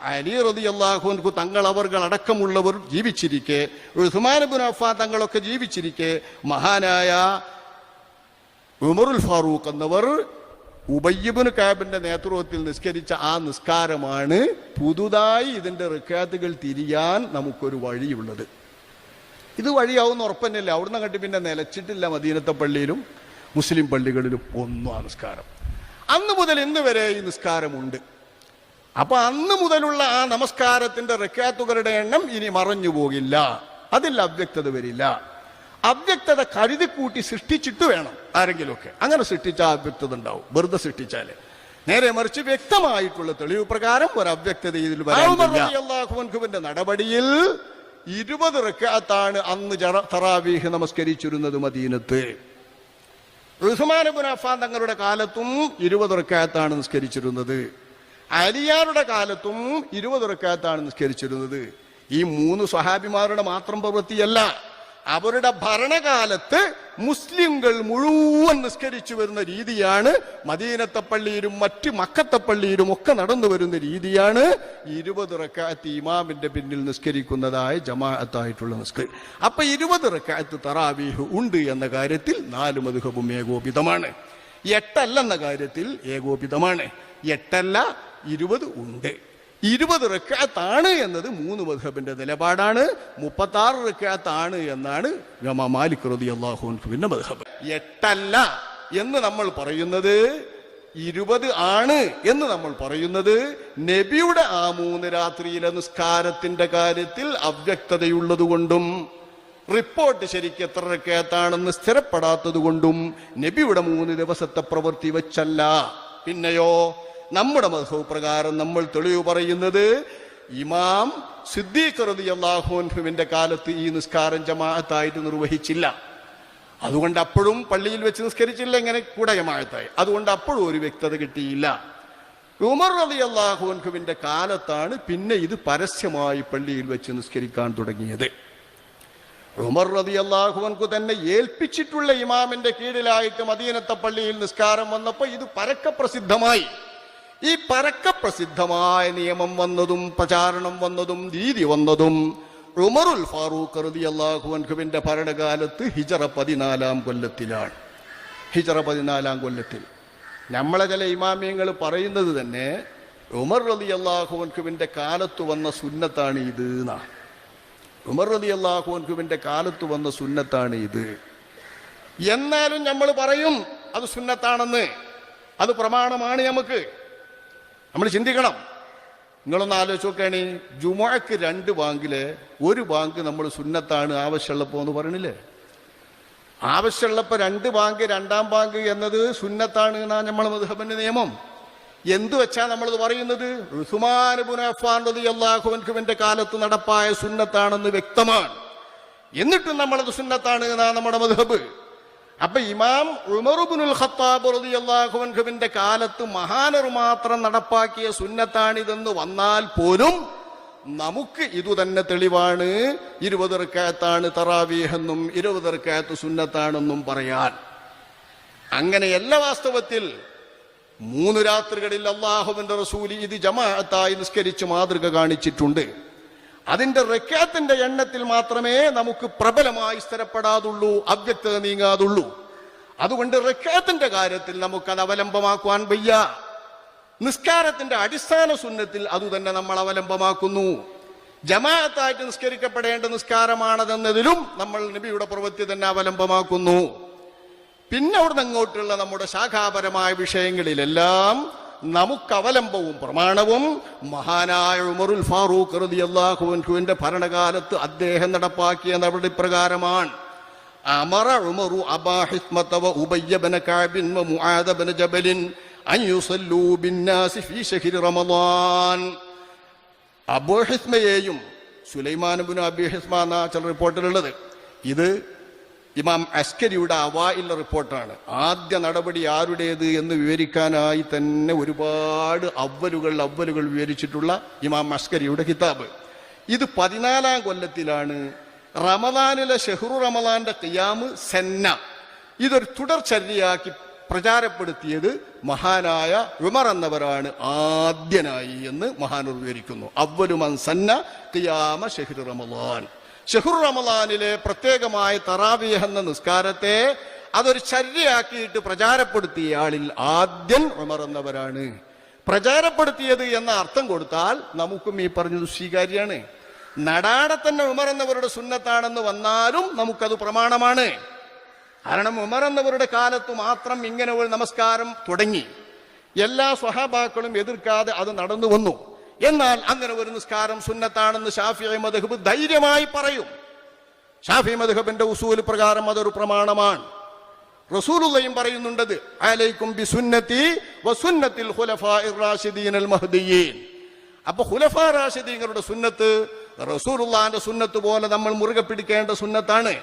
അലി റതി അള്ളാഹുൻകു തങ്ങൾ അവർകൾ അടക്കമുള്ളവർ ജീവിച്ചിരിക്കെ ഉസ്മാൻ ബിൻ അഫ്ഫാൻ തങ്ങളൊക്കെ ജീവിച്ചിരിക്കെ മഹാനായ ഉമറുൽ ഫാറൂഖ് എന്നവർ ഉബയ്യബുൻ കാബിന്റെ നേതൃത്വത്തിൽ നിസ്കരിച്ച ആ നിസ്കാരമാണ് പുതുതായി ഇതിന്റെ റിക്കാത്തുകൾ തിരിയാൻ നമുക്കൊരു വഴിയുള്ളത്. ഇത് വഴിയാവുന്ന ഉറപ്പന്നല്ല? അവിടുന്ന് കണ്ടി പിന്നെ നിലച്ചിട്ടില്ല മദീനത്തെ പള്ളിയിലും മുസ്ലിം പള്ളികളിലും ഒന്നും ആ നിസ്കാരം. അന്ന് മുതൽ ഇന്ന് വരെ ഈ നിസ്കാരമുണ്ട്. അപ്പൊ അന്ന് മുതലുള്ള ആ നമസ്കാരത്തിന്റെ റക്കാത്തുകളുടെ എണ്ണം ഇനി മറഞ്ഞു പോകില്ല. അതിൽ അവ്യക്തത വരില്ല. അവ്യക്തത കരുതിക്കൂട്ടി സൃഷ്ടിച്ചിട്ട് വേണം ആരെങ്കിലുമൊക്കെ. അങ്ങനെ സൃഷ്ടിച്ച അവ്യക്തത ഉണ്ടാവും. വെറുതെ സൃഷ്ടിച്ചാൽ. നേരെ മറിച്ച് വ്യക്തമായിട്ടുള്ള തെളിവ് പ്രകാരം ഒരു അവ്യക്തത ഇതിൽ അള്ളാഹുവിന്റെ നടപടിയിൽ ഇരുപത് റക്കാത്താണ് അന്ന് തറാവീഹ് നമസ്കരിച്ചിരുന്നത് മദീനത്ത്. ഉസ്മാൻ ഇബ്നു അഫ്ഫാൻ തങ്ങളുടെ കാലത്തും ഇരുപത് റക്കാത്താണ് നിസ്കരിച്ചിരുന്നത് അലിയാരുടെ കാലത്തും ഇരുപത് റക്കാത്താണ് നിസ്കരിച്ചിരുന്നത്. ഈ മൂന്ന് സ്വഹാബിമാരുടെ മാത്രം പ്രവൃത്തിയല്ല അവരുടെ ഭരണകാലത്ത് മുസ്ലിംകൾ മുഴുവൻ നിസ്കരിച്ചു വരുന്ന രീതിയാണ് മദീനത്തെ പള്ളിയിലും മറ്റ് മക്കത്തെ പള്ളിയിലും ഒക്കെ നടന്നു വരുന്ന രീതിയാണ് ഇരുപത് റക്കാത്ത് ഇമാമിന്റെ പിന്നിൽ നിസ്കരിക്കുന്നതായ ജമാഅത്തായിട്ടുള്ള നിസ്കരി അപ്പൊ ഇരുപത് റക്കാത്ത് തറാവീഹ് ഉണ്ട് എന്ന കാര്യത്തിൽ നാല് മധുഹബും ഏകോപിതമാണ്. എട്ടല്ലെന്ന കാര്യത്തിൽ ഏകോപിതമാണ്. എട്ടല്ല ഇരുപത് ഉണ്ട്. ഇരുപത് റക്കാത്താണ് എന്നത് മൂന്ന് മധുഹബിന്റെ നിലപാടാണ്. മുപ്പത്തി ആറ് റക്കാത്താണ് എന്നാണ് ഗമ മാലിക് എട്ടല്ല എന്ന് നമ്മൾ പറയുന്നത് ഇരുപത് ആണ് എന്ന് നമ്മൾ പറയുന്നത്. നബിയുടെ ആ മൂന്ന് രാത്രിയിലെ നിസ്കാരത്തിന്റെ കാര്യത്തിൽ അവ്യക്തതയുള്ളത് കൊണ്ടും റിപ്പോർട്ട് ശരിക്ക് എത്ര റക്കാത്താണെന്ന് സ്ഥിരപ്പെടാത്തത് കൊണ്ടും നബിയുടെ മൂന്ന് ദിവസത്തെ പ്രവൃത്തി വെച്ചല്ല. പിന്നെയോ നമ്മുടെ മധു പ്രകാരം നമ്മൾ തെളിവ് പറയുന്നത് ഇമാം സിദ്ദീഖ് റതി കാലത്ത് ഈ നിസ്കാരം ജമാഅത്തായിട്ട് നിർവഹിച്ചില്ല. അതുകൊണ്ട് അപ്പോഴും പള്ളിയിൽ വെച്ച് നിസ്കരിച്ചില്ല ഇങ്ങനെ കൂടെ ജമാഅത്തായി. അതുകൊണ്ട് അപ്പോഴും ഒരു വ്യക്തത കിട്ടിയില്ല. ഉമർ അലി അള്ളാഹുവിന്റെ കാലത്താണ് പിന്നെ ഇത് പരസ്യമായി പള്ളിയിൽ വെച്ച് നിസ്കരിക്കാൻ തുടങ്ങിയത്. ഉമർ റതി അള്ളാഹുവൻകു തന്നെ ഏൽപ്പിച്ചിട്ടുള്ള ഇമാമിന്റെ കീഴിലായിട്ട് മദീനത്തെ പള്ളിയിൽ നിസ്കാരം വന്നപ്പോൾ ഇത് പരക്ക പ്രസിദ്ധമായി ഈ പരക്ക പ്രസിദ്ധമായ നിയമം വന്നതും പ്രചാരണം വന്നതും രീതി വന്നതും ഉമറുൽ ഫാറൂഖ് റതി അള്ളാഹുവൻകുവിന്റെ ഭരണകാലത്ത് ഹിജറ പതിനാലാം കൊല്ലത്തിലാണ്. ഹിജറ പതിനാലാം കൊല്ലത്തിൽ. നമ്മളെ ചില ഇമാമിയങ്ങൾ പറയുന്നത് തന്നെ ഉമർ റതി അള്ളാഹുവൻകുവിന്റെ കാലത്ത് വന്ന സുന്നത്താണ് ഇത് എന്നാണ്. ഉമർ റതി അൻഹുവിന്റെ കാലത്ത് വന്ന സുന്നത്താണ് ഇത്. എന്നാലും നമ്മൾ പറയും അത് സുന്നത്താണെന്ന്. അത് പ്രമാണമാണ് നമുക്ക്. നമ്മൾ ചിന്തിക്കണം. നിങ്ങളൊന്ന് ആലോചിച്ച് നോക്കുകയാണെ ജുമാക്ക് രണ്ട് ബാങ്കിൽ ഒരു ബാങ്ക് നമ്മൾ സുന്നത്താണ് ആവശ്യമുള്ളപ്പോൾ എന്ന് പറയണില്ലേ? ആവശ്യമുള്ളപ്പോൾ രണ്ട് ബാങ്ക് രണ്ടാം ബാങ്ക് എന്നത് സുന്നത്താണ് എന്നാണ് നമ്മൾ മധുഹബന്റെ നിയമം. എന്തു വെച്ചാ നമ്മളത് പറയുന്നത്? റളിയല്ലാഹുവിന്റെ കാലത്ത് നടപ്പായ സുന്നത്താണെന്ന് വ്യക്തമാണ്. എന്നിട്ടും നമ്മളത് സുന്നത്താണ് എന്നാണ് നമ്മുടെ മധുഹബ് അപ്പൊ ഇമാം ഉമറുബുനുൽ ഖത്താബ് റളിയല്ലാഹുവിന്റെ കാലത്ത് മഹാനർ മാത്രം നടപ്പാക്കിയ സുന്നത്താണിതെന്ന് വന്നാൽ പോലും നമുക്ക് ഇതു തന്നെ തെളിവാണ്. ഇരുപത് റക്കാത്താണ് തറാവീഹെന്നും ഇരുപത് റക്കാത്ത് സുന്നത്താണെന്നും പറയാൻ. അങ്ങനെയല്ല വാസ്തവത്തിൽ മൂന്ന് രാത്രികളിൽ അള്ളാഹുവിന്റെ റസൂലി ഇത് ജമാഅത്തായി നിസ്കരിച്ച് മാതൃക കാണിച്ചിട്ടുണ്ട്. അതിന്റെ റെക്കാത്തിന്റെ എണ്ണത്തിൽ മാത്രമേ നമുക്ക് പ്രബലമായി സ്ഥിരപ്പെടാതുള്ളൂ അവ്യക്തത നീങ്ങാതുള്ളൂ. അതുകൊണ്ട് റെക്കാത്തിന്റെ കാര്യത്തിൽ നമുക്കത് അവലംബമാക്കുവാൻ വയ്യ. നിസ്കാരത്തിന്റെ അടിസ്ഥാന സുന്നത്തിൽ അതുതന്നെ നമ്മൾ അവലംബമാക്കുന്നു. ജമാഅത്തായിട്ട് നിസ്കരിക്കപ്പെടേണ്ട നിസ്കാരമാണതെന്നതിലും നമ്മൾ നബിയുടെ പ്രവൃത്തി തന്നെ അവലംബമാക്കുന്നു. പിന്നെ അവിടുന്ന് അങ്ങോട്ടുള്ള നമ്മുടെ ശാഖാപരമായ വിഷയങ്ങളിലെല്ലാം നമുക്ക് അവലംബവും പ്രമാണവും. മഹാനായ ഉമറുൽ ഫാറൂഖ് റതി റളിയല്ലാഹുവിന്റെ ഭരണകാലത്ത് അദ്ദേഹം നടപ്പാക്കിയ നടപടി പ്രകാരമാണ് അമറ ഉമറു അബാ ഹിസ്മത വ മുആദബന ജബലിൻ അൻ യുസല്ലൂ ബിന്നാസി ഫീ ശഹ്രി റമദാൻ. അബൂ ഹിസ്മയെയും സുലൈമാൻ ബിൻ അബി ഹിസ്മ എന്ന ചില റിപ്പോർട്ടിലുള്ളത് ഇത് ഇമാം അസ്കരിയുടെ അവായിൽ റിപ്പോർട്ടാണ്. ആദ്യ നടപടി ആരുടേത് എന്ന് വിവരിക്കാനായി തന്നെ ഒരുപാട് അവലുകൾ അവലുകൾ വിവരിച്ചിട്ടുള്ള ഇമാം അസ്കരിയുടെ കിതാബ് ഇത് പതിനാലാം കൊല്ലത്തിലാണ് റമദാനിലെ ഷെഹ്റു റമദാന്റെ കിയാമ് സെന്ന. ഇതൊരു തുടർചര്യയാക്കി പ്രചാരപ്പെടുത്തിയത് മഹാനായ ഉമർ എന്നവരാണ് ആദ്യനായി എന്ന് മഹാനൂർ വിവരിക്കുന്നു. അവലുമൻ സന്ന കിയാമ ഷെഹ്റു റമലാൻ ഷെഹ്റു റമലാനിലെ പ്രത്യേകമായ തറാവിയഹ് എന്ന നിസ്കാരത്തെ അതൊരു ചര്യയാക്കിയിട്ട് പ്രചാരപ്പെടുത്തിയ ആളിൽ ആദ്യൻ ഉമർ എന്നവരാണ്. പ്രചാരപ്പെടുത്തിയത് എന്ന അർത്ഥം കൊടുത്താൽ നമുക്കും ഈ പറഞ്ഞത് സ്വീകാര്യാണ് നടാടെ തന്നെ ഉമർ എന്നവരുടെ സുന്നത്താണെന്ന് വന്നാലും നമുക്കത് പ്രമാണമാണ്. കാരണം ഉമർ എന്നവരുടെ കാലത്ത് മാത്രം ഇങ്ങനെ ഒരു നമസ്കാരം തുടങ്ങി. എല്ലാ സ്വഹാബാക്കളും എതിർക്കാതെ അത് നടന്നു വന്നു. എന്നാൽ അങ്ങനെ ഒരു നിസ്കാരം സുന്നത്താണെന്ന് ഷാഫി മദഹബ് ധൈര്യമായി പറയും. ഷാഫി മദഹബിന്റെ ഉസൂൽ പ്രകാരം അതൊരു പ്രമാണമാണ്. റസൂലുള്ളയും പറയുന്നുണ്ടത് അലൈക്കും ബി സുന്നത്തി വസുന്നത്തിൽ അൽ മഹ്ദിയീൻ. അപ്പൊ ഖുലഫാ റാഷിദീങ്ങളുടെ സുന്നത്ത് റസൂലുള്ളാന്റെ സുന്നത്ത് പോലെ നമ്മൾ മുറുകെ പിടിക്കേണ്ട സുന്നത്താണ്.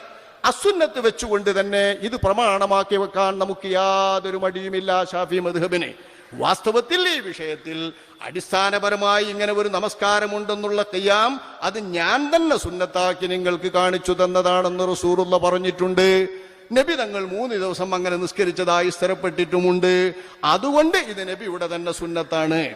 അസുന്നത്ത് വെച്ചുകൊണ്ട് തന്നെ ഇത് പ്രമാണമാക്കി വെക്കാൻ നമുക്ക് യാതൊരു മടിയുമില്ല ഷാഫി മദ്ഹബിന്. വാസ്തവത്തിൽ ഈ വിഷയത്തിൽ അടിസ്ഥാനപരമായി ഇങ്ങനെ ഒരു നമസ്കാരമുണ്ടെന്നുള്ള കയ്യാം അത് ഞാൻ തന്നെ സുന്നത്താക്കി നിങ്ങൾക്ക് കാണിച്ചു തന്നതാണെന്ന് റസൂറുള്ള പറഞ്ഞിട്ടുണ്ട്. നബി തങ്ങൾ മൂന്ന് ദിവസം അങ്ങനെ നിസ്കരിച്ചതായി സ്ഥിരപ്പെട്ടിട്ടുമുണ്ട്. അതുകൊണ്ട് ഇത് നബിയുടെ തന്നെ സുന്നത്താണ്.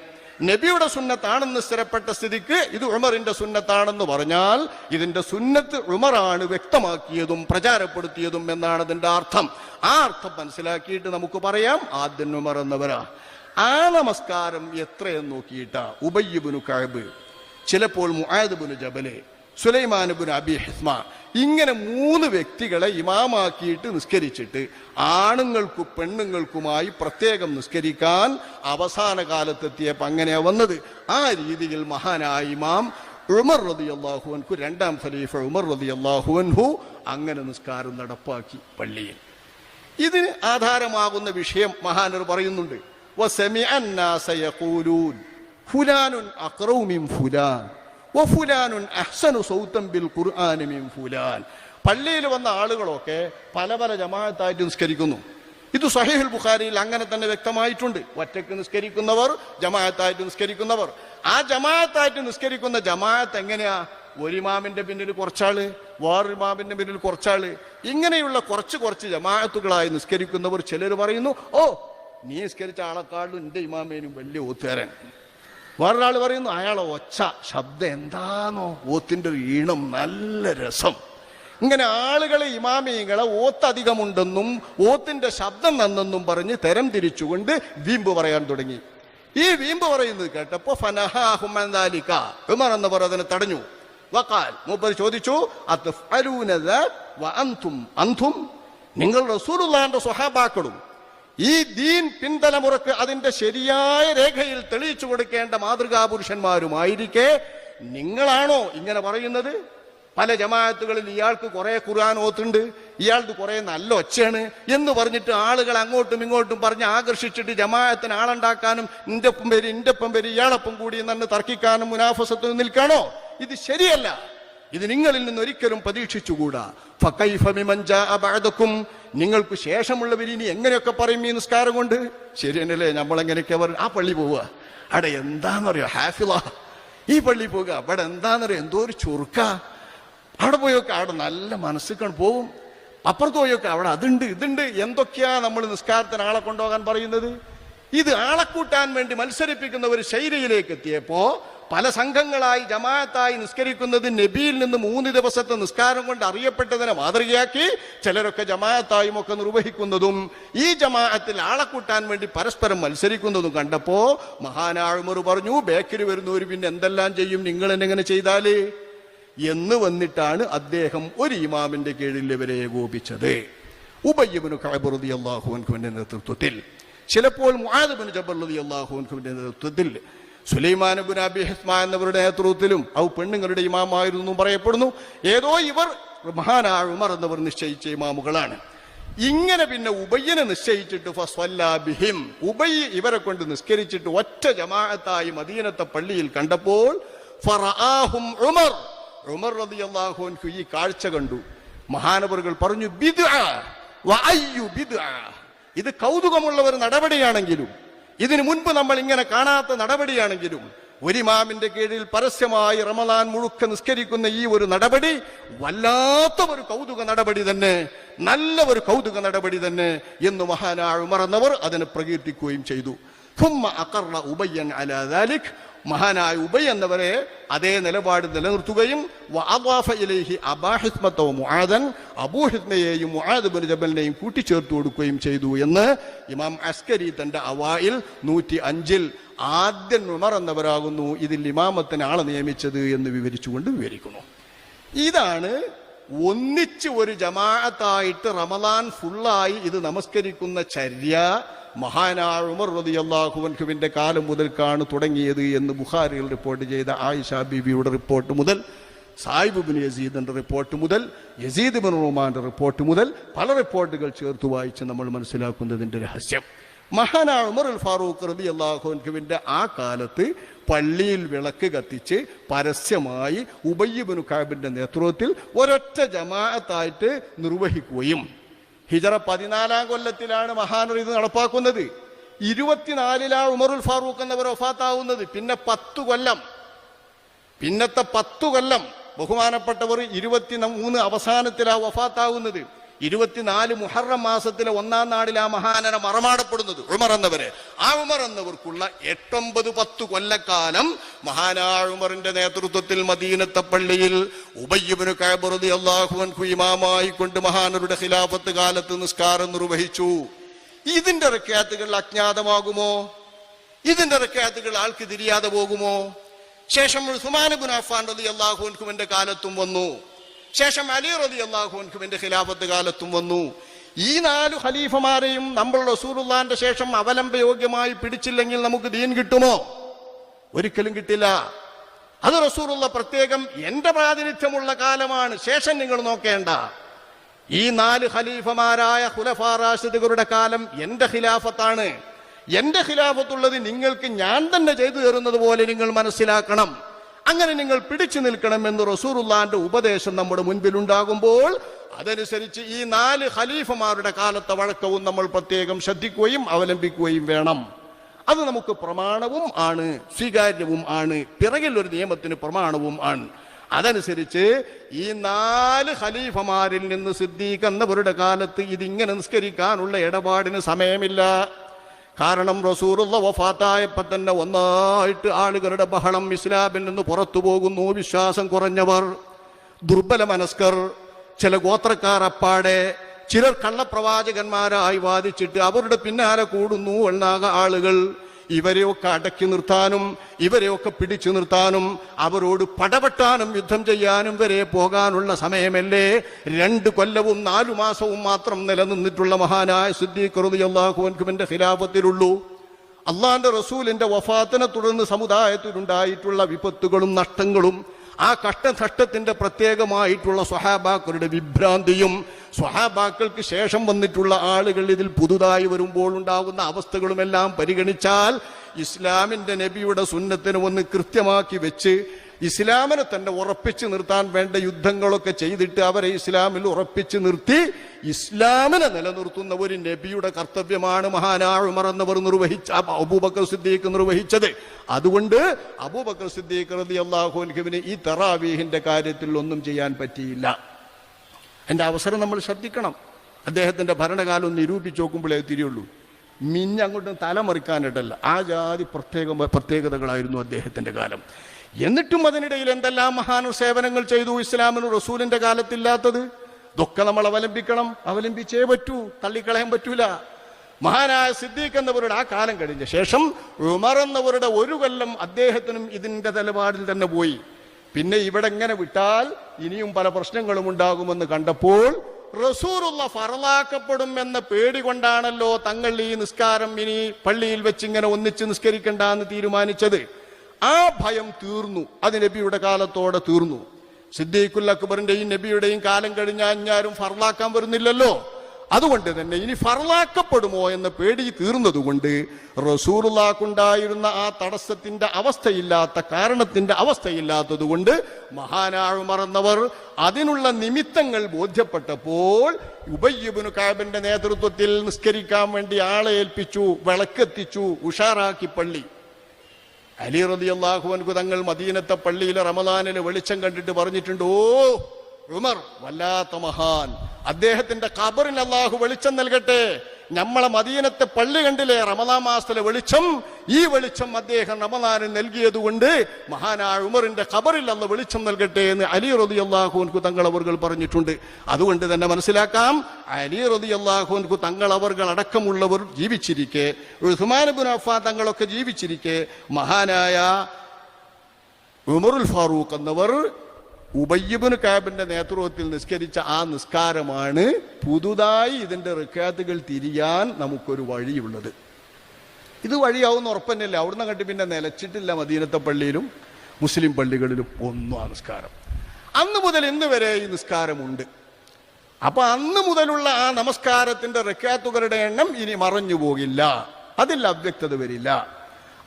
നബിയുടെ സുന്നത്താണെന്ന് സ്ഥിരപ്പെട്ട സ്ഥിതിക്ക് ഇത് ഉമറിന്റെ സുന്നത്താണെന്ന് പറഞ്ഞാൽ ഇതിന്റെ സുന്നത്ത് ഉമറാണ് വ്യക്തമാക്കിയതും പ്രചാരപ്പെടുത്തിയതും എന്നാണ് അതിന്റെ അർത്ഥം. ആ അർത്ഥം മനസ്സിലാക്കിയിട്ട് നമുക്ക് പറയാം ആദ്യം ഉമർ എന്നവരാ ആ നമസ്കാരം എത്രയെന്ന് നോക്കിയിട്ടാ ഉബയ്യബുനു കഴബ് ചിലപ്പോൾ മുആദബുനു ജബൽ സുലൈമാനുബുന് അബി ഹിസ്മ ഇങ്ങനെ മൂന്ന് വ്യക്തികളെ ഇമാമാക്കിയിട്ട് നിസ്കരിച്ചിട്ട് ആണുങ്ങൾക്കും പെണ്ണുങ്ങൾക്കുമായി പ്രത്യേകം നിസ്കരിക്കാൻ അവസാന കാലത്തെത്തിയപ്പോൾ അങ്ങനെയാണ് വന്നത്. ആ രീതിയിൽ മഹാനായ ഇമാം ഉമർ റതി അള്ളാഹുവൻഹു രണ്ടാം ഖലീഫ ഉമർ റതി അള്ളാഹുവൻഹു അങ്ങനെ നിസ്കാരം നടപ്പാക്കി പള്ളിയിൽ. ഇതിന് ആധാരമാകുന്ന വിഷയം മഹാനർ പറയുന്നുണ്ട്. وسمع الناس يقولون فلان أقرأ من فلان وفلان أحسن صوتا بالقرآن من فلان പള്ളിയിൽ വന്ന ആളുകളൊക്കെ പല പല ജമാഅത്തായിട്ട് നിസ്കരിക്കുന്നു ഇത് സഹീഹുൽ ബുഖാരിയിൽ അങ്ങനെ തന്നെ വ്യക്തമായിട്ടുണ്ട് ഒറ്റയ്ക്ക് നിസ്കരിക്കുന്നവർ ജമാഅത്തായിട്ട് നിസ്കരിക്കുന്നവർ ആ ജമാഅത്തായിട്ട് നിസ്കരിക്കുന്ന ജമാഅത്ത് എങ്ങനെയാ ഒരു ഇമാമിന്റെ പിന്നിൽ കുറച്ചാള് വേറൊരു ഇമാമിന്റെ പിന്നിൽ കുറച്ചാള് ഇങ്ങനെയുള്ള കുറച്ച് കുറച്ച് ജമാഅത്തുകളായി നിസ്കരിക്കുന്നവർ ചിലർ പറയുന്നു ഓ നീ നിസ്കരിച്ച ആളെക്കാളും എന്റെ ഇമാമേനും വലിയ ഓത്തുകാരൻ വേറൊരാൾ പറയുന്നു അയാളെ ഒച്ച ശബ്ദം എന്താണോ ഓത്തിന്റെ ഒരു ഈണം നല്ല രസം. ഇങ്ങനെ ആളുകളെ ഇമാമിയങ്ങളെ ഓത്തധികമുണ്ടെന്നും ഓത്തിന്റെ ശബ്ദം നന്നെന്നും പറഞ്ഞ് തരം തിരിച്ചുകൊണ്ട് വീമ്പ് പറയാൻ തുടങ്ങി. ഈ വീമ്പ് പറയുന്നത് കേട്ടപ്പോ ഫനഹാഹുമാലിക്ക ഉമർ എന്ന് പറഞ്ഞതിനെ തടഞ്ഞു. വക്കാൽ മൂപ്പർ ചോദിച്ചു അത് അന്തും? അൻതും നിങ്ങൾ റസൂലുള്ളാന്റെ സ്വഹാബാക്കളും ഈ ദീൻ പിന്തലമുറക്ക് അതിന്റെ ശരിയായ രേഖയിൽ തെളിയിച്ചു കൊടുക്കേണ്ട മാതൃകാ പുരുഷന്മാരുമായിരിക്കെ നിങ്ങളാണോ ഇങ്ങനെ പറയുന്നത്? പല ജമാഅത്തുകളിൽ ഇയാൾക്ക് കുറെ ഖുർആൻ ഓത്തുണ്ട് ഇയാൾക്ക് കുറെ നല്ല ഒച്ചയാണ് എന്ന് പറഞ്ഞിട്ട് ആളുകൾ അങ്ങോട്ടും ഇങ്ങോട്ടും പറഞ്ഞ് ആകർഷിച്ചിട്ട് ജമാഅത്തിന് ആളുണ്ടാക്കാനും ഇന്റെ ഒപ്പം വരി ഇന്റെ വരി ഇയാളൊപ്പം കൂടി നന്ന് തർക്കിക്കാനും മുനാഫസത്തും നിൽക്കാണോ? ഇത് ശരിയല്ല. ഇത് നിങ്ങളിൽ നിന്ന് ഒരിക്കലും പ്രതീക്ഷിച്ചുകൂടാ. നിങ്ങൾക്ക് ശേഷമുള്ളവർ ഇനി എങ്ങനെയൊക്കെ പറയും ഈ നിസ്കാരം കൊണ്ട്? ശരി തന്നെയല്ലേ നമ്മൾ എങ്ങനെയൊക്കെ പറയും ആ പള്ളി പോവുക. അവിടെ എന്താണെന്നറിയോ ഹാഫില ഈ പള്ളി പോവുക. അവിടെ എന്താണെന്നറിയോ എന്തോ ഒരു ചുറുക്ക. അവിടെ പോയൊക്കെ അവിടെ നല്ല മനസ്സുകൾ പോവും. അപ്പുറത്ത് പോയൊക്കെ അവിടെ അതുണ്ട് ഇതുണ്ട്. എന്തൊക്കെയാ നമ്മൾ നിസ്കാരത്തിന് ആളെ കൊണ്ടുപോകാൻ പറയുന്നത്? ഇത് ആളെ കൂട്ടാൻ വേണ്ടി മത്സരിപ്പിക്കുന്ന ഒരു ശൈലിയിലേക്ക് എത്തിയപ്പോ പല സംഘങ്ങളായി ജമാഅത്തായി നിസ്കരിക്കുന്നത് നബിയിൽ നിന്ന് മൂന്ന് ദിവസത്തെ നിസ്കാരം കൊണ്ട് അറിയപ്പെട്ടതിനെ മാതൃകയാക്കി ചിലരൊക്കെ ജമാഅത്തായും ഒക്കെ നിർവഹിക്കുന്നതും ഈ ജമാഅത്തിൽ ആളെ കൂട്ടാൻ വേണ്ടി പരസ്പരം മത്സരിക്കുന്നതും കണ്ടപ്പോ മഹാനാഴ്മർ പറഞ്ഞു ബേക്കരി വരുന്നവർ പിന്നെ എന്തെല്ലാം ചെയ്യും? നിങ്ങൾ എന്നെങ്ങനെ ചെയ്താൽ? എന്ന് വന്നിട്ടാണ് അദ്ദേഹം ഒരു ഇമാമിന്റെ കീഴിൽ ഇവരെ ഏകോപിച്ചത്. ഉബയ്യബിന് കഅബറുദി അള്ളാഹുൻഖുവിന്റെ നേതൃത്വത്തിൽ. ചിലപ്പോൾ മുആദബിന് ജബറുദി അള്ളാഹുൻഖുവിന്റെ നേതൃത്വത്തിൽ സുലൈമാനബുൻ അബി ഹിസ്മ എന്നിവരുടെ നേതൃത്വത്തിലും അവ പെണ്ണുങ്ങളുടെ ഇമാമായിരുന്നു പറയപ്പെടുന്നു. ഏതോ ഇവർ മഹാനായ ഉമർ എന്നിവർ നിശ്ചയിച്ച ഇമാമുകളാണ്. ഇങ്ങനെ പിന്നെ ഉബയ്യനെ നിശ്ചയിച്ചിട്ട് ഫസ്വല്ലാബിഹിം ബിഹിം. ഉബയ്യ് ഇവരെ കൊണ്ട് നിസ്കരിച്ചിട്ട് ഒറ്റ ജമാഅത്തായി മദീനത്തെ പള്ളിയിൽ കണ്ടപ്പോൾ ഫറാഹും ഉമർ. ഉമർ റളിയല്ലാഹു അൻഹു ഈ കാഴ്ച കണ്ടു. മഹാനവറുകൾ പറഞ്ഞു ഇത് കൗതുകമുള്ള ഒരു നടപടിയാണെങ്കിലും ഇതിനു മുൻപ് നമ്മൾ ഇങ്ങനെ കാണാത്ത നടപടിയാണെങ്കിലും ഒരു ഇമാമിന്റെ കീഴിൽ പരസ്യമായി റമദാൻ മുഴുക്ക നിസ്കരിക്കുന്ന ഈ ഒരു നടപടി വല്ലാത്ത ഒരു കൗതുക നടപടി തന്നെ നല്ല ഒരു കൗതുക നടപടി തന്നെ എന്ന് മഹാനായ ഉമർന്നവർ അതിനെ പ്രകീർത്തിക്കുകയും ചെയ്തു ثم أقر أبيا على ذلك മഹാനായ ഉബൈ എന്നവരെ അതേ നിലപാട് നിലനിർത്തുകയും മുആദൻ അബൂഹിസ്മയെയും ജബലിനെയും കൂട്ടിച്ചേർത്ത് കൊടുക്കുകയും ചെയ്തു എന്ന് ഇമാം അസ്കരി തന്റെ അവായിൽ നൂറ്റി അഞ്ചിൽ ആദ്യം ഉമർ എന്നവരാകുന്നു ഇതിൽ ഇമാമത്തിന് ആളെ നിയമിച്ചത് എന്ന് വിവരിച്ചുകൊണ്ട് വിവരിക്കുന്നു. ഇതാണ് ഒന്നിച്ച് ഒരു ജമാഅത്തായിട്ട് റമദാൻ ഫുള്ളായി ഇത് നമസ്കരിക്കുന്ന ചര്യ. മഹാനായ ഉമർ റതി അള്ളാഹുവൻഖുവിന്റെ കാലം മുതൽക്കാണ് തുടങ്ങിയത് എന്ന് ബുഖാരിയിൽ റിപ്പോർട്ട് ചെയ്ത ആയിഷ ബീബിയുടെ റിപ്പോർട്ട് മുതൽ സായിബ് ബിൻ യസീദിന്റെ റിപ്പോർട്ട് മുതൽ യസീദ് ബിൻ റഹ്മാന്റെ റിപ്പോർട്ട് മുതൽ പല റിപ്പോർട്ടുകൾ ചേർത്ത് വായിച്ച് നമ്മൾ മനസ്സിലാക്കുന്നതിന്റെ രഹസ്യം. മഹാനായ ഉമർ അൽ ഫാറൂഖ് റബി അള്ളാഹുവിന്റെ ആ കാലത്ത് പള്ളിയിൽ വിളക്ക് കത്തിച്ച് പരസ്യമായി ഉബയ്യബിനു ഖാബിന്റെ നേതൃത്വത്തിൽ ഒരൊറ്റ ജമാഅത്തായിട്ട് നിർവഹിക്കുകയും ഹിജറ പതിനാലാം കൊല്ലത്തിലാണ് മഹാനർ ഇത് നടപ്പാക്കുന്നത്. ഇരുപത്തിനാലിലാ ഉമറുൽ ഫാറൂഖ് എന്നവർ ഒഫാത്താവുന്നത് പിന്നെ പത്ത് കൊല്ലം. പിന്നത്തെ പത്തു കൊല്ലം ബഹുമാനപ്പെട്ടവർ ഇരുപത്തി മൂന്ന് അവസാനത്തിലാ വഫാത്താവുന്നത്. ഇരുപത്തിനാല് മുഹറം മാസത്തിലെ ഒന്നാം നാളിൽ ആ മഹാനനെ മറമാടപ്പെടുന്നത് ഉമർ എന്നവര്. ആ ഉമർ എന്നവർക്കുള്ള എട്ടൊമ്പത് പത്ത് കൊല്ലക്കാലം മഹാനാ ഉമറിന്റെ നേതൃത്വത്തിൽ മദീനത്തെ പള്ളിയിൽ ഉബയ്യബിന് കൈബറുദി അള്ളാഹുവൻഖു ഇമാമായി മഹാനരുടെ ഖിലാഫത്ത് കാലത്ത് നിസ്കാരം നിർവഹിച്ചു. ഇതിന്റെ റക്കാത്തുകൾ അജ്ഞാതമാകുമോ? ഇതിന്റെ റക്കാത്തുകൾ ആൾക്ക് തിരിയാതെ പോകുമോ? ശേഷം ഉസ്മാനബുൻ അഫാൻ റതി അള്ളാഹുൻഖുവിന്റെ കാലത്തും വന്നു. ശേഷം അലി റതി അള്ളാഹുൻഖുവിന്റെ ഖിലാഫത്ത് കാലത്തും വന്നു. ഈ നാലു ഖലീഫമാരെയും നമ്മൾ റസൂലുള്ളാന്റെ ശേഷം അവലംബയോഗ്യമായി പിടിച്ചില്ലെങ്കിൽ നമുക്ക് ദീൻ കിട്ടുമോ? ഒരിക്കലും കിട്ടില്ല. അത് റസൂലുള്ള പ്രത്യേകം എന്റെ പ്രാതിനിധ്യമുള്ള കാലമാണ്. ശേഷം നിങ്ങൾ നോക്കേണ്ട. ഈ നാല് ഖലീഫമാരായ ഖുലഫാറാഷിദുകളുടെ കാലം എന്റെ ഖിലാഫത്താണ്. എന്റെ ഖിലാഫത്തുള്ളത് നിങ്ങൾക്ക് ഞാൻ തന്നെ ചെയ്തു തരുന്നത് പോലെ നിങ്ങൾ മനസ്സിലാക്കണം. അങ്ങനെ നിങ്ങൾ പിടിച്ചു നിൽക്കണം എന്ന് റസൂറുല്ലാന്റെ ഉപദേശം നമ്മുടെ മുൻപിലുണ്ടാകുമ്പോൾ അതനുസരിച്ച് ഈ നാല് ഖലീഫമാരുടെ കാലത്തെ വഴക്കവും നമ്മൾ പ്രത്യേകം ശ്രദ്ധിക്കുകയും അവലംബിക്കുകയും വേണം. അത് നമുക്ക് പ്രമാണവും ആണ് സ്വീകാര്യവും ആണ് പിറകിൽ ഒരു നിയമത്തിന് പ്രമാണവും ആണ്. അതനുസരിച്ച് ഈ നാല് ഖലീഫമാരിൽ നിന്ന് സിദ്ദീഖ് എന്നവരുടെ കാലത്ത് ഇതിങ്ങനെ നിസ്കരിക്കാനുള്ള ഇടപാടിന് സമയമില്ല. കാരണം റസൂറുള്ള വഫാത്തായപ്പോൾ തന്നെ ഒന്നായിട്ട് ആളുകളുടെ ബഹളം ഇസ്ലാമിൽ നിന്ന് പുറത്തു പോകുന്നു. വിശ്വാസം കുറഞ്ഞവർ ദുർബല മനസ്കർ ചില ഗോത്രക്കാർ അപ്പാടെ ചിലർ കള്ളപ്രവാചകന്മാരായി വാദിച്ചിട്ട് അവരുടെ പിന്നാലെ കൂടുന്നു എന്നാക ആളുകൾ ഇവരെയൊക്കെ അടക്കി നിർത്താനും ഇവരെയൊക്കെ പിടിച്ചു നിർത്താനും അവരോട് പടപെട്ടാനും യുദ്ധം ചെയ്യാനും വരെ പോകാനുള്ള സമയമല്ലേ? രണ്ട് കൊല്ലവും നാലു മാസവും മാത്രം നിലനിന്നിട്ടുള്ള മഹാനായ സിദ്ദീഖ്ഹുവിന്റെ ഖിലാഫത്തിലുള്ളൂ. അള്ളാന്റെ റസൂലിന്റെ വഫാത്തിനെ തുടർന്ന് സമുദായത്തിലുണ്ടായിട്ടുള്ള വിപത്തുകളും നഷ്ടങ്ങളും ആ കഷ്ടനഷ്ടത്തിന്റെ പ്രത്യേകമായിട്ടുള്ള സ്വഹാബാക്കളുടെ വിഭ്രാന്തിയും സ്വഹാബാക്കൾക്ക് ശേഷം വന്നിട്ടുള്ള ആളുകൾ ഇതിൽ പുതുതായി വരുമ്പോൾ ഉണ്ടാകുന്ന അവസ്ഥകളുമെല്ലാം പരിഗണിച്ചാൽ ഇസ്ലാമിന്റെ നബിയുടെ സുന്നത്തിന് ഒന്ന് കൃത്യമാക്കി വെച്ച് ഇസ്ലാമിനെ തന്നെ ഉറപ്പിച്ചു നിർത്താൻ വേണ്ട യുദ്ധങ്ങളൊക്കെ ചെയ്തിട്ട് അവരെ ഇസ്ലാമിൽ ഉറപ്പിച്ചു നിർത്തി ഇസ്ലാമിനെ നിലനിർത്തുന്ന ഒരു നബിയുടെ കർത്തവ്യമാണ് മഹാനാഴുമർ എന്നവർ നിർവഹിച്ച അബൂബക്കർ സിദ്ദീഖ് നിർവഹിച്ചത്. അതുകൊണ്ട് അബൂബക്കർ സിദ്ദീഖ് റതി അള്ളാഹുൻഹുവിന് ഈ തെറാവീഹിന്റെ കാര്യത്തിൽ ഒന്നും ചെയ്യാൻ പറ്റിയില്ല. എന്റെ അവസരം നമ്മൾ ശ്രദ്ധിക്കണം. അദ്ദേഹത്തിന്റെ ഭരണകാലം നിരൂപിച്ച് നോക്കുമ്പോഴേ തിരിയുള്ളൂ. മിഞ്ഞങ്ങോട്ടും തലമറിക്കാനിട്ടല്ല ആ ജാതി പ്രത്യേക പ്രത്യേകതകളായിരുന്നു അദ്ദേഹത്തിന്റെ കാലം. എന്നിട്ടും അതിനിടയിൽ എന്തെല്ലാം മഹാനു സേവനങ്ങൾ ചെയ്തു ഇസ്ലാമിന് റസൂലിന്റെ കാലത്തില്ലാത്തത്? ഇതൊക്കെ നമ്മൾ അവലംബിക്കണം. അവലംബിച്ചേ പറ്റൂ. തള്ളിക്കളയാൻ പറ്റൂല. മഹാനായ സിദ്ദീഖ് എന്നവരുടെ ആ കാലം കഴിഞ്ഞ ശേഷം ഉമർ എന്നവരുടെ ഒരു കൊല്ലം അദ്ദേഹത്തിനും ഇതിന്റെ നിലപാടിൽ തന്നെ പോയി. പിന്നെ ഇവിടെ ഇങ്ങനെ വിട്ടാൽ ഇനിയും പല പ്രശ്നങ്ങളും ഉണ്ടാകുമെന്ന് കണ്ടപ്പോൾ റസൂറുള്ള ഫറലാക്കപ്പെടും എന്ന പേടി കൊണ്ടാണല്ലോ തങ്ങൾ ഈ നിസ്കാരം ഇനി പള്ളിയിൽ വെച്ച് ഇങ്ങനെ ഒന്നിച്ച് നിസ്കരിക്കണ്ട എന്ന് തീരുമാനിച്ചത്. ആ ഭയം തീർന്നു. അത് നബിയുടെ കാലത്തോടെ തീർന്നു. സിദ്ദീഖുൽ അക്ബറിന്റെയും നബിയുടെയും കാലം കഴിഞ്ഞാൽ അഞ്ഞാരും ഫർലാക്കാൻ വരുന്നില്ലല്ലോ. അതുകൊണ്ട് തന്നെ ഇനി ഫർലാക്കപ്പെടുമോ എന്ന പേടി തീർന്നതുകൊണ്ട് റസൂറുല്ലാക്കുണ്ടായിരുന്ന ആ തടസ്സത്തിന്റെ അവസ്ഥയില്ലാത്ത കാരണത്തിന്റെ അവസ്ഥയില്ലാത്തത് കൊണ്ട് മഹാനാഴുമറന്നവർ അതിനുള്ള നിമിത്തങ്ങൾ ബോധ്യപ്പെട്ടപ്പോൾ ഉബയ്യബിന് കാബിന്റെ നേതൃത്വത്തിൽ നിസ്കരിക്കാൻ വേണ്ടി ആളെ ഏൽപ്പിച്ചു വിളക്കെത്തിച്ചു ഉഷാറാക്കി പള്ളി. അലി റതി അള്ളാഹുവൻകു തങ്ങൾ മദീനത്തെ പള്ളിയിലെ റമദാനിലെ വെളിച്ചം കണ്ടിട്ട് പറഞ്ഞിട്ടുണ്ട് ഓ ഉമർ വല്ലാത്ത മഹാൻ. അദ്ദേഹത്തിന്റെ ഖബറിൽ അള്ളാഹു വെളിച്ചം നൽകട്ടെ. നമ്മളെ മദീനത്തെ പള്ളി കണ്ടില്ലേ റമദാൻ മാസത്തിലെ വെളിച്ചം? ഈ വെളിച്ചം അദ്ദേഹം റമദാനിൽ നൽകിയതുകൊണ്ട് മഹാനായ ഉമറിന്റെ ഖബറിൽ അന്ന് വെളിച്ചം നൽകട്ടെ എന്ന് അലി റതി അള്ളാഹുൻകു തങ്ങളവറുകൾ പറഞ്ഞിട്ടുണ്ട്. അതുകൊണ്ട് തന്നെ മനസ്സിലാക്കാം അലി റതി അള്ളാഹുൻകു തങ്ങളവറുകൾ അടക്കമുള്ളവർ ജീവിച്ചിരിക്കെ ഉസ്മാനബുൻ അഫ തങ്ങളൊക്കെ ജീവിച്ചിരിക്കെ മഹാനായ ഉമറുൽ ഫാറൂഖ് എന്നവർ ഉബയ്യബിന് കാബിന്റെ നേതൃത്വത്തിൽ നിസ്കരിച്ച ആ നിസ്കാരമാണ് പുതുതായി ഇതിന്റെ റിക്കാത്തുകൾ തിരിയാൻ നമുക്കൊരു വഴിയുള്ളത്. ഇത് വഴിയാവുന്ന ഉറപ്പന്നല്ലേ? അവിടുന്ന് കണ്ട് പിന്നെ നിലച്ചിട്ടില്ല മദീനത്തെ പള്ളിയിലും മുസ്ലിം പള്ളികളിലും ഒന്നും ആ നിസ്കാരം. അന്ന് മുതൽ ഇന്ന് വരെ ഈ നിസ്കാരമുണ്ട്. അപ്പൊ അന്ന് മുതലുള്ള ആ നമസ്കാരത്തിന്റെ റക്കാത്തുകളുടെ എണ്ണം ഇനി മറഞ്ഞു പോകില്ല. അതിൽ അവ്യക്തത വരില്ല.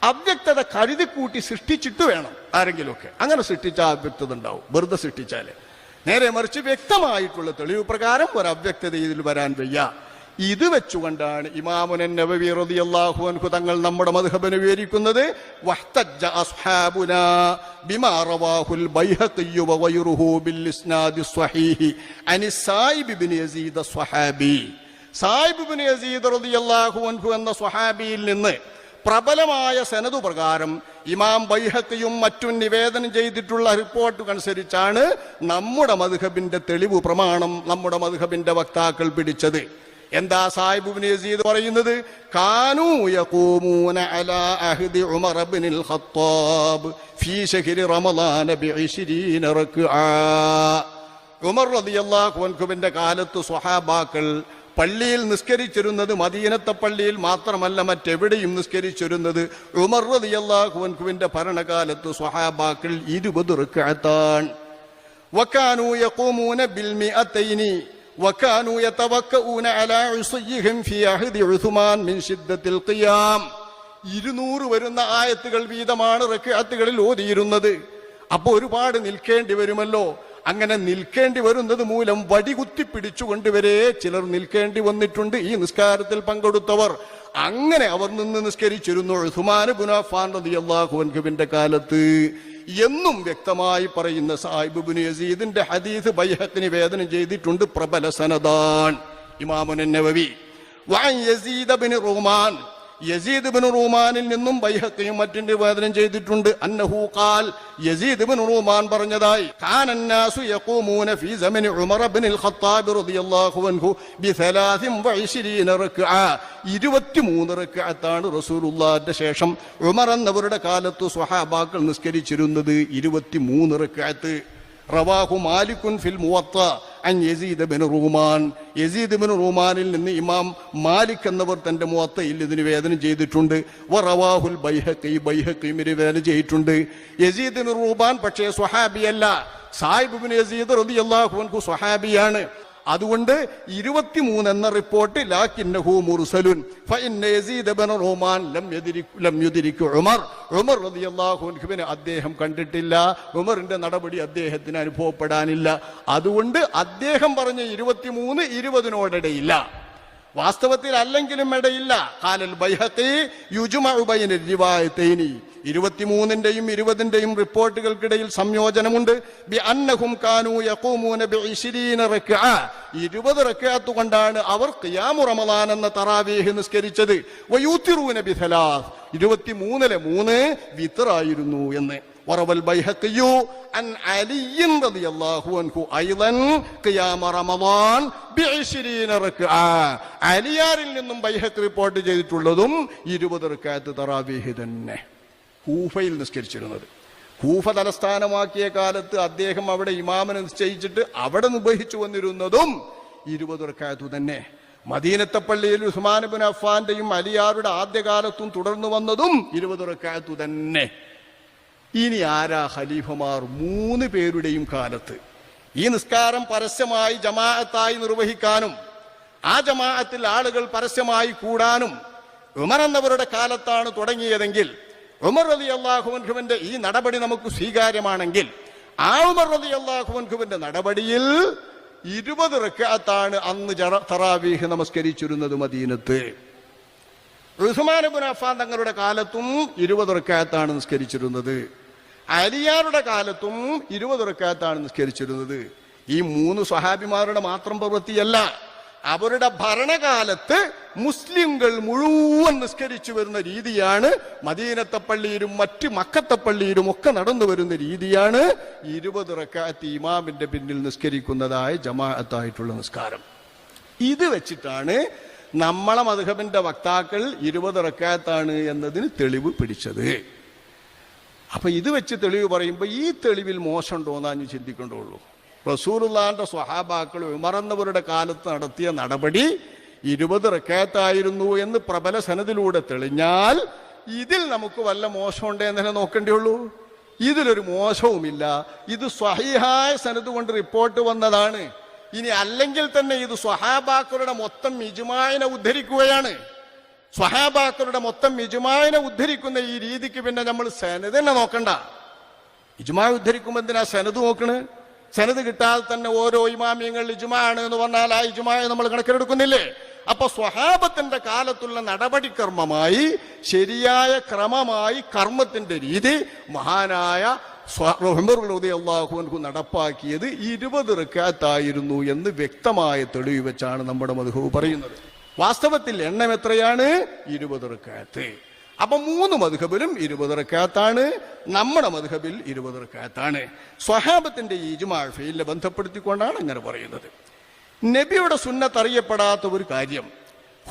അവ്യക്തത കരുതിക്കൂട്ടി സൃഷ്ടിച്ചിട്ട് വേണം. ആരെങ്കിലുമൊക്കെ. അങ്ങനെ സൃഷ്ടിച്ച അവ്യക്തത ഉണ്ടാവും വെറുതെ സൃഷ്ടിച്ചാൽ. നേരെ മറിച്ച് വ്യക്തമായിട്ടുള്ള തെളിവ് പ്രകാരം ഒരു അവ്യക്തത ഇതിൽ വരാൻ വയ്യ. ഇത് വെച്ചുകൊണ്ടാണ് ഇമാമുനൻ നബവി റളിയല്ലാഹു അൻഹു തങ്ങൾ നമ്മുടെ മധുഹബന് വിവരിക്കുന്നത് വഹ്തജ്ജ ബിമാ ബൈഹഖി ബിൽ സ്വഹീഹി അനി സായിബ് ഇബ്നു യസീദ് സ്വഹാബി. സായിബ് ഇബ്നു യസീദ് അൻഹു എന്ന സ്വഹാബിയിൽ നിന്ന് പ്രബലമായ സനതു പ്രകാരം ഇമാം ബൈഹക്കയും മറ്റും നിവേദനം ചെയ്തിട്ടുള്ള റിപ്പോർട്ടുകൾ അനുസരിച്ചാണ് നമ്മുടെ മധുഹബിന്റെ തെളിവ് പ്രമാണം നമ്മുടെ മധുഹബിന്റെ വക്താക്കൾ പിടിച്ചത്. എന്താ സാഹിബ് യസീദ് പറയുന്നത്? അലാ ഉമർ ഇബ്നുൽ ഖത്താബ് ഫീ റക്അ ഉമർ റളിയല്ലാഹു കാലത്ത് സ്വഹാബാക്കൾ പള്ളിയിൽ നിസ്കരിച്ചിരുന്നത് മദീനത്തെ പള്ളിയിൽ മാത്രമല്ല മറ്റെവിടെയും നിസ്കരിച്ചിരുന്നത് ഉമർ റളിയല്ലാഹു അൻഹുവിന്റെ ഭരണകാലത്ത് സ്വഹാബാക്കൾ ഇരുപത് റിക്കാത്താണ് യഖൂമൂന യതവക്കഊന അലാ ഉസ്മാൻ മിൻ ഖിയാം. ഇരുന്നൂറ് വരുന്ന ആയത്തുകൾ വീതമാണ് റക്അത്തുകളിൽ ഓതിയിരുന്നത്. അപ്പൊ ഒരുപാട് നിൽക്കേണ്ടി വരുമല്ലോ. അങ്ങനെ നിൽക്കേണ്ടി വരുന്നത് മൂലം വടികുത്തി പിടിച്ചുകൊണ്ടുവരെ ചിലർ നിൽക്കേണ്ടി വന്നിട്ടുണ്ട്. ഈ നിസ്കാരത്തിൽ പങ്കെടുത്തവർ അങ്ങനെ അവർ നിന്ന് നിസ്കരിച്ചിരുന്നു. അൻഹുവിന്റെ കാലത്ത് എന്നും വ്യക്തമായി പറയുന്ന സാഹിബ് ബുൻ യസീദിന്റെ ഹദീസ് ബൈഹത്തിന് വേദന ചെയ്തിട്ടുണ്ട്. പ്രബല സനദാൻ. ഇമാമുൻ നവവി വഅൻ Yazid bin Ruman Yazid bin റൂമാനിൽ നിന്നും ബൈഹക്കയും മറ്റും നിവേദനം ചെയ്തിട്ടുണ്ട്. അന്നഹു യസീദ് ബിൻ റൂമാൻ പറഞ്ഞതായി. കാനന്നാസു യഖൂമൂന ഫീ സമനി ഉമർ ബിൻ ഖത്താബ് റളിയല്ലാഹു അൻഹു ബി 23 റക്അ. 23 റക്അത്താണ് റസൂലുള്ളാഹിന്റെ ശേഷം ഉമർ എന്നവരുടെ കാലത്ത് സ്വഹാബാക്കൾ നിസ്കരിച്ചിരുന്നത് 23 റക്അത്ത്. റവാഹു മാലിക്കുൻ ഫിൽ മുവത്ത അൻ Yazid bin Ruman. Yazid bin റൂമാനിൽ നിന്ന് ഇമാം മാലിക് എന്നവർ തന്റെ മുവത്തയിൽ ഇതിന് വേദന ചെയ്തിട്ടുണ്ട്. വ റവാഹുൽ ബൈഹഖി ബൈഹഖിയും ഇതിന് വേദന ചെയ്തിട്ടുണ്ട്. യസീദ് ബിൻ റൂബാൻ പക്ഷേ സ്വഹാബിയല്ല. സാഹിബ് ബിൻ യസീദ് റളിയല്ലാഹു അൻഹു സ്വഹാബിയാണ്. അതുകൊണ്ട് ഇരുപത്തിമൂന്ന് എന്ന റിപ്പോർട്ട് ലാക്കിന്നഹു മുർസലുൻ ഉമർ. ഉമർ അദ്ദേഹം കണ്ടിട്ടില്ല. ഉമറിന്റെ നടപടി അദ്ദേഹത്തിന് അനുഭവപ്പെടാനില്ല. അതുകൊണ്ട് അദ്ദേഹം പറഞ്ഞ ഇരുപത്തിമൂന്ന് ഇരുപതിനോടിടയില്ല. വാസ്തവത്തിൽ അല്ലെങ്കിലും ഇടയില്ല. കാലൽ യുജ്മഉ ബൈന റിവായത്തൈനി ഇരുപത്തിമൂന്നിന്റെയും ഇരുപതിന്റെയും റിപ്പോർട്ടുകൾക്കിടയിൽ സംയോജനമുണ്ട് ബി അന്നഹും കാനു യഖൂമൂന ബി ഇശ്രീന റക്അ ഇരുപത് റക്അത്ത് കൊണ്ടാണ് അവർ ഖിയാമു റമളാൻ എന്ന തറാവീഹ് നിസ്കരിച്ചത് വയൂത്തിറൂന ബി സലാസ് ഇരുപത്തിമൂന്നിലെ മൂന്ന് വിത്തറായിരുന്നു എന്ന് وروى البيهقي عن علي رضي الله عنه أيضا قيام رمضان بعشرين ركعة അലിയാറിൽ നിന്നും ബൈഹക്ക് റിപ്പോർട്ട് ചെയ്തിട്ടുള്ളതും ഇരുപത് റക്കാത്ത് തറാവീഹ് തന്നെ കൂഫയിൽ നിസ്കരിച്ചിരുന്നത്. കൂഫ തലസ്ഥാനമാക്കിയ കാലത്ത് അദ്ദേഹം അവിടെ ഇമാമനെ നിശ്ചയിച്ചിട്ട് അവിടെ നിർവഹിച്ചു വന്നിരുന്നതും ഇരുപത് റക്കായത്തു തന്നെ. മദീനത്തെ പള്ളിയിൽ ഉസ്മാൻ ബിൻ അഫ്ഫാന്റെയും അലിയാറുടെ ആദ്യകാലത്തും തുടർന്നു വന്നതും ഇരുപത് റക്കായത്തു തന്നെ. ഇനി ആരാ ഖലീഫമാർ മൂന്ന് പേരുടെയും കാലത്ത്? ഈ നിസ്കാരം പരസ്യമായി ജമാഅത്തായി നിർവഹിക്കാനും ആ ജമാഅത്തിൽ ആളുകൾ പരസ്യമായി കൂടാനും ഉമർ എന്നവരുടെ കാലത്താണ് തുടങ്ങിയതെങ്കിൽ ഉമർ അലി അള്ളാഹുവൻഖുവിന്റെ ഈ നടപടി നമുക്ക് സ്വീകാര്യമാണെങ്കിൽ ആ ഉമർ അലി അള്ളാഹുവൻഖുവിന്റെ നടപടിയിൽ ഇരുപത് റക്കാത്താണ് അന്ന് തറാവീഹ് നമസ്കരിച്ചിരുന്നത് മദീനത്ത്. ഉസ്മാനബുൻ അഫാൻ തങ്ങളുടെ കാലത്തും ഇരുപത് റക്കാത്താണ് നിസ്കരിച്ചിരുന്നത്. അലിയാരുടെ കാലത്തും ഇരുപത് റക്കാത്താണ് നിസ്കരിച്ചിരുന്നത്. ഈ മൂന്ന് സ്വഹാബിമാരുടെ മാത്രം പ്രവൃത്തിയല്ല അവരുടെ ഭരണകാലത്ത് മുസ്ലിംകൾ മുഴുവൻ നിസ്കരിച്ചു വരുന്ന രീതിയാണ് മദീനത്തെ പള്ളിയിലും മറ്റ് മക്കത്തെ പള്ളിയിലും ഒക്കെ നടന്നു വരുന്ന രീതിയാണ് ഇരുപത് റക്കാത്ത് ഇമാമിന്റെ പിന്നിൽ നിസ്കരിക്കുന്നതായ ജമാഅത്തായിട്ടുള്ള നിസ്കാരം. ഇത് വെച്ചിട്ടാണ് നമ്മളെ മധുഹബിന്റെ വക്താക്കൾ ഇരുപത് റക്കാത്താണ് എന്നതിന് തെളിവ് പിടിച്ചത്. അപ്പൊ ഇത് വെച്ച് തെളിവ് പറയുമ്പോൾ ഈ തെളിവിൽ മോശമുണ്ടോ എന്നാണ് ചിന്തിക്കേണ്ടുള്ളൂ റസൂലുള്ളാന്റെ സ്വഹാബാക്കൾ ഉമറന്നവരുടെ കാലത്ത് നടത്തിയ നടപടി ഇരുപത് റക്കാത്തായിരുന്നു എന്ന് പ്രബല സനദിലൂടെ തെളിഞ്ഞാൽ ഇതിൽ നമുക്ക് വല്ല മോശമുണ്ടേ എന്ന് തന്നെ നോക്കേണ്ടിയുള്ളൂ? ഇതിലൊരു മോശവുമില്ല. ഇത് സ്വഹീഹായ സനത് കൊണ്ട് റിപ്പോർട്ട് വന്നതാണ്. ഇനി അല്ലെങ്കിൽ തന്നെ ഇത് സ്വഹാബാക്കളുടെ മൊത്തം ഇജുമായിനെ ഉദ്ധരിക്കുകയാണ്. സ്വഹാബാക്കളുടെ മൊത്തം ഇജുമായിനെ ഉദ്ധരിക്കുന്ന ഈ രീതിക്ക് പിന്നെ നമ്മൾ സനത് തന്നെ നോക്കണ്ട. ഇജുമാ ഉദ്ധരിക്കുമ്പോൾ എന്തിനാ സനത് നോക്കണ്? സനത് കിട്ടാതെ തന്നെ ഓരോ ഇമാമിയങ്ങൾ ഇജുമാണ് എന്ന് പറഞ്ഞാൽ ആ ഇജുമായ നമ്മൾ കണക്കിലെടുക്കുന്നില്ലേ? അപ്പൊ സ്വഹാബത്തിന്റെ കാലത്തുള്ള നടപടിക്രമമായി ശരിയായ ക്രമമായി കർമ്മത്തിന്റെ രീതി മഹാനായ അള്ളാഹുനു നടപ്പാക്കിയത് ഇരുപത് റിക്കാത്തായിരുന്നു എന്ന് വ്യക്തമായ തെളിവ് വെച്ചാണ് നമ്മുടെ മധുഹു പറയുന്നത്. വാസ്തവത്തിൽ എണ്ണം എത്രയാണ്? ഇരുപത് റിക്കാത്ത്. അപ്പൊ മൂന്ന് മധുഹബിലും ഇരുപത് റിക്കാത്താണ്. നമ്മുടെ മധുഹബിൽ ഇരുപത് റിക്കാത്താണ്. സ്വഹാബത്തിന്റെ ഈ ഇജുമാഫയിലെ ബന്ധപ്പെടുത്തിക്കൊണ്ടാണ് അങ്ങനെ പറയുന്നത്. നബിയുടെ സുന്നത്ത് അറിയപ്പെടാത്ത ഒരു കാര്യം.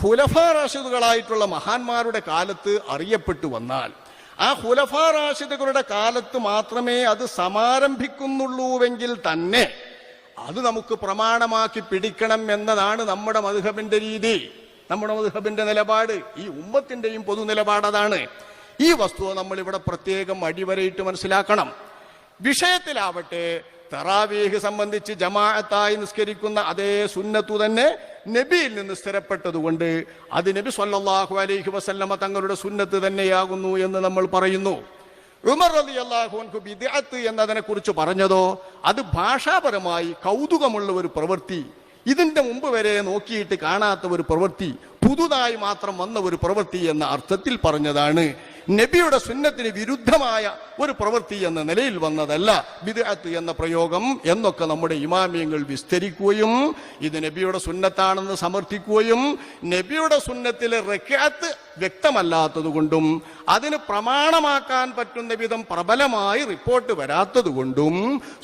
ഹുലഫ റാഷിദുകളായിട്ടുള്ള മഹാന്മാരുടെ കാലത്ത് അറിയപ്പെട്ടു വന്നാൽ ആ ഹുലഫ റാഷിദുകളുടെ കാലത്ത് മാത്രമേ അത് സമാരംഭിക്കുന്നുള്ളൂവെങ്കിൽ തന്നെ അത് നമുക്ക് പ്രമാണമാക്കി പിടിക്കണം എന്നതാണ് നമ്മുടെ മധുഹബിന്റെ രീതി. നമ്മുടെ മധുഹബിന്റെ നിലപാട്. ഈ ഉമ്മത്തിന്റെയും പൊതു നിലപാട് അതാണ്. ഈ വസ്തുത നമ്മൾ ഇവിടെ പ്രത്യേകം അടിവരയിട്ട് മനസ്സിലാക്കണം. വിഷയത്തിലാവട്ടെ തറാവീഹ് സംബന്ധിച്ച് ജമാഅത്തായി നിസ്കരിക്കുന്ന അതേ സുന്നത്തു തന്നെ നബിയിൽ നിന്ന് സ്ഥിരപ്പെട്ടതുകൊണ്ട് അത് നബി സല്ലല്ലാഹു അലൈഹി വസല്ലമ തങ്ങളുടെ സുന്നത്ത് തന്നെയാകുന്നു എന്ന് നമ്മൾ പറയുന്നു. ഉമർ അലി അൻഹു ബിദ്അത്ത് എന്നതിനെ കുറിച്ച് പറഞ്ഞതോ അത് ഭാഷാപരമായി കൗതുകമുള്ള ഒരു പ്രവൃത്തി. ഇതിന്റെ മുമ്പ് വരെ നോക്കിയിട്ട് കാണാത്ത ഒരു പ്രവൃത്തി പുതുതായി മാത്രം വന്ന ഒരു പ്രവൃത്തി എന്ന അർത്ഥത്തിൽ പറഞ്ഞതാണ്. നബിയുടെ സുന്നത്തിന് വിരുദ്ധമായ ഒരു പ്രവൃത്തി എന്ന നിലയിൽ വന്നതല്ല ബിദ്അത്ത് എന്ന പ്രയോഗം എന്നൊക്കെ നമ്മുടെ ഇമാമിയങ്ങൾ വിസ്തരിക്കുകയും ഇത് നബിയുടെ സുന്നത്താണെന്ന് സമർത്ഥിക്കുകയും നബിയുടെ സുന്നത്തിലെ റക്കാത്ത് വ്യക്തമല്ലാത്തതുകൊണ്ടും അതിന് പ്രമാണമാക്കാൻ പറ്റുന്ന വിധം പ്രബലമായി റിപ്പോർട്ട് വരാത്തതുകൊണ്ടും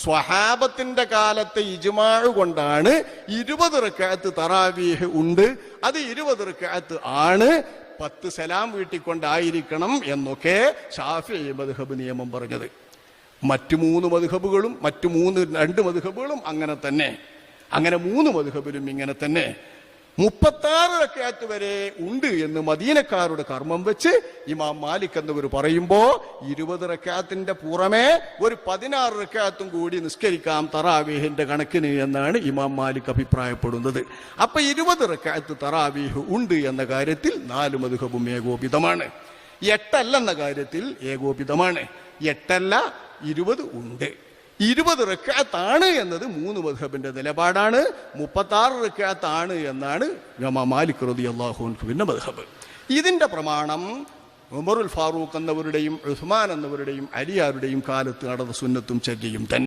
സ്വഹാബത്തിന്റെ കാലത്തെ ഇജുമാഴുകൊണ്ടാണ് ഇരുപത് റക്കാത്ത് തറാവീഹ് ഉണ്ട്. അത് ഇരുപത് റക്കാത്ത് ആണ്. പത്ത് സലാം വീട്ടിക്കൊണ്ടായിരിക്കണം എന്നൊക്കെ ഷാഫി മധുഹബ് നിയമം പറഞ്ഞത്. മറ്റു മൂന്ന് മധുഹബുകളും മറ്റു മൂന്ന് രണ്ട് മധുഹബുകളും അങ്ങനെ തന്നെ. അങ്ങനെ മൂന്ന് മധുഹബിലും ഇങ്ങനെ തന്നെ. മുപ്പത്താറ് റക്കാത്ത് വരെ ഉണ്ട് എന്ന് മദീനക്കാരുടെ കർമ്മം വെച്ച് ഇമാം മാലിക് എന്നവർ പറയുമ്പോൾ ഇരുപത് റക്കാത്തിന്റെ പുറമേ ഒരു പതിനാറ് റക്കാത്തും കൂടി നിസ്കരിക്കാം തറാവീഹിന്റെ കണക്കിന് എന്നാണ് ഇമാം മാലിക് അഭിപ്രായപ്പെടുന്നത്. അപ്പൊ ഇരുപത് റക്കാത്ത് തറാവീഹ് ഉണ്ട് എന്ന കാര്യത്തിൽ നാല് മധുഹബും ഏകോപിതമാണ്. എട്ടല്ലെന്ന കാര്യത്തിൽ ഏകോപിതമാണ്. എട്ടല്ല ഇരുപത് ഉണ്ട്. ഇരുപത് റക്കാത്താണ് എന്നത് മൂന്ന് മധുഹബിന്റെ നിലപാടാണ്. മുപ്പത്തി ആറ് റക്കാത്താണ് എന്നാണ് ഗമ മാലിക് റതി അള്ളാഹുവിന്റെ മധുഹബ് ഇതിന്റെ പ്രമാണം ഉമറുൽ ഫാറൂഖ് എന്നവരുടെയും ഉസ്മാൻ എന്നവരുടെയും അലിയാരുടെയും കാലത്ത് നടന്ന സുന്നത്തും ചര്യയും തന്നെ.